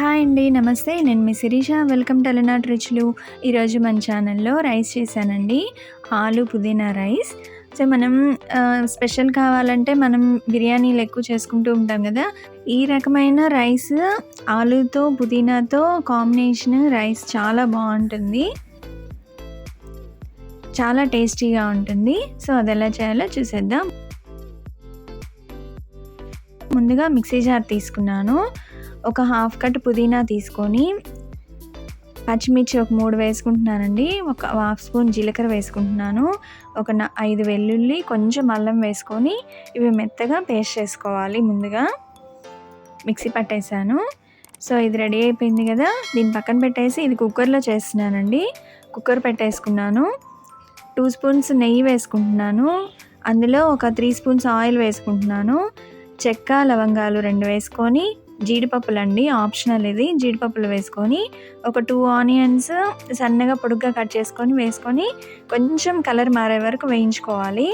Hi అండి నమస్తే. నేను మీ శిరీష. వెల్కమ్ టు అలనాట్ రుచులు. ఈరోజు మన ఛానల్లో రైస్ చేశానండి. ఆలు పుదీనా రైస్. సో మనం స్పెషల్ కావాలంటే మనం బిర్యానీలు ఎక్కువ చేసుకుంటూ ఉంటాం కదా. ఈ రకమైన రైస్ ఆలుతో పుదీనాతో కాంబినేషన్ రైస్ చాలా బాగుంటుంది. చాలా టేస్టీగా ఉంటుంది. సో అది ఎలా చేయాలో చూసేద్దాం. ముందుగా మిక్సీ జార్ తీసుకున్నాను. ఒక హాఫ్ కట్ పుదీనా తీసుకొని పచ్చిమిర్చి ఒక మూడు వేసుకుంటున్నానండి. ఒక హాఫ్ స్పూన్ జీలకర్ర వేసుకుంటున్నాను. ఒక ఐదు వెల్లుల్లి కొంచెం అల్లం వేసుకొని ఇవి మెత్తగా పేస్ట్ చేసుకోవాలి ముందుగా. మిక్సీ పట్టేశాను. సో ఇది రెడీ అయిపోయింది కదా. దీన్ని పక్కన పెట్టేసి ఇది కుక్కర్లో చేస్తున్నానండి. కుక్కర్ పెట్టేసుకున్నాను. టూ స్పూన్స్ నెయ్యి వేసుకుంటున్నాను. అందులో ఒక త్రీ స్పూన్స్ ఆయిల్ వేసుకుంటున్నాను. చెక్క లవంగాలు రెండు వేసుకొని జీడిపప్పులు అండి. ఆప్షనల్ ఇది. జీడిపప్పులు వేసుకొని ఒక టూ ఆనియన్స్ సన్నగా పొడుగ్గా కట్ చేసుకొని వేసుకొని కొంచెం కలర్ మారే వరకు వేయించుకోవాలి.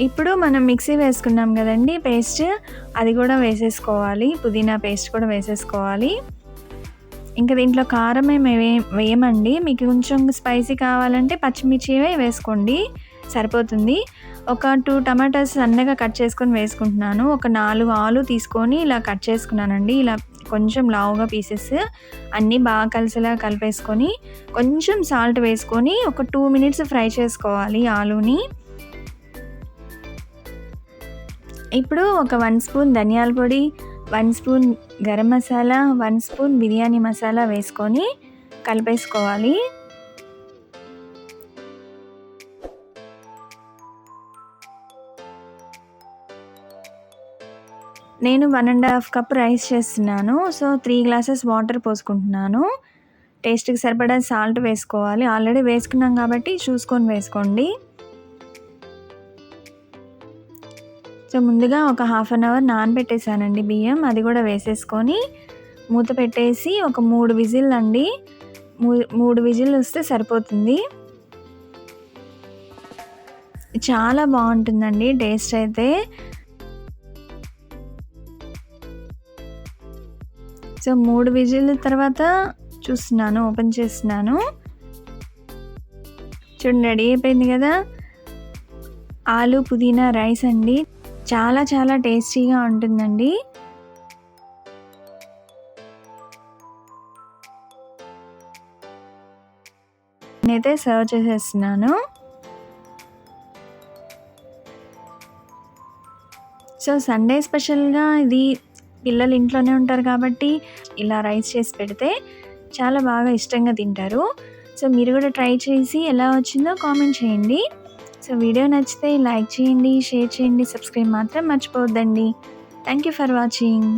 ఇప్పుడు మనం మిక్సీ వేసుకున్నాం కదండి పేస్ట్. అది కూడా వేసేసుకోవాలి. పుదీనా పేస్ట్ కూడా వేసేసుకోవాలి. ఇంకా దీంట్లో కారం ఏమి వేయమండి. మీకు కొంచెం స్పైసీ కావాలంటే పచ్చిమిర్చి వేసుకోండి. సరిపోతుంది. ఒక టూ టమాటాస్ సన్నగా కట్ చేసుకొని వేసుకుంటున్నాను. ఒక నాలుగు ఆలు తీసుకొని ఇలా కట్ చేసుకున్నానండి. ఇలా కొంచెం లావుగా పీసెస్ అన్నీ బాగా కలిసేలా కలిపేసుకొని కొంచెం సాల్ట్ వేసుకొని ఒక టూ మినిట్స్ ఫ్రై చేసుకోవాలి ఆలుని. ఇప్పుడు ఒక వన్ స్పూన్ ధనియాల పొడి one spoon garam masala one spoon biryani masala వేసుకొని కలిపేసుకోవాలి. నేను one and half cup rice చేస్తున్నాను. సో త్రీ గ్లాసెస్ వాటర్ పోసుకుంటున్నాను. టేస్ట్కి సరిపడా సాల్ట్ వేసుకోవాలి. ఆల్రెడీ వేసుకున్నాం కాబట్టి చూసుకొని వేసుకోండి. సో ముందుగా ఒక హాఫ్ అన్ అవర్ నానబెట్టేసానండి బియ్యం. అది కూడా వేసేసుకొని మూత పెట్టేసి ఒక మూడు విజిల్ అండి. మూ- మూడు విజిల్ వస్తే సరిపోతుంది. చాలా బాగుంటుందండి టేస్ట్ అయితే. సో మూడు విజిల్ తర్వాత చూస్తున్నాను ఓపెన్ చేస్తున్నాను. చూడండి రెడీ అయిపోయింది కదా. ఆలు పుదీనా రైస్ అండి. చాలా చాలా టేస్టీగా ఉంటుందండి. నేనైతే సర్వ్ చేసేస్తున్నాను. సో సండే స్పెషల్గా ఇది పిల్లలు ఇంట్లోనే ఉంటారు కాబట్టి ఇలా రైస్ చేసి పెడితే చాలా బాగా ఇష్టంగా తింటారు. సో మీరు కూడా ట్రై చేసి ఎలా వచ్చిందో కామెంట్ చేయండి. సో వీడియో నచ్చితే లైక్ చేయండి షేర్ చేయండి సబ్స్క్రైబ్ మాత్రం మర్చిపోవద్దండి. Thank you for watching.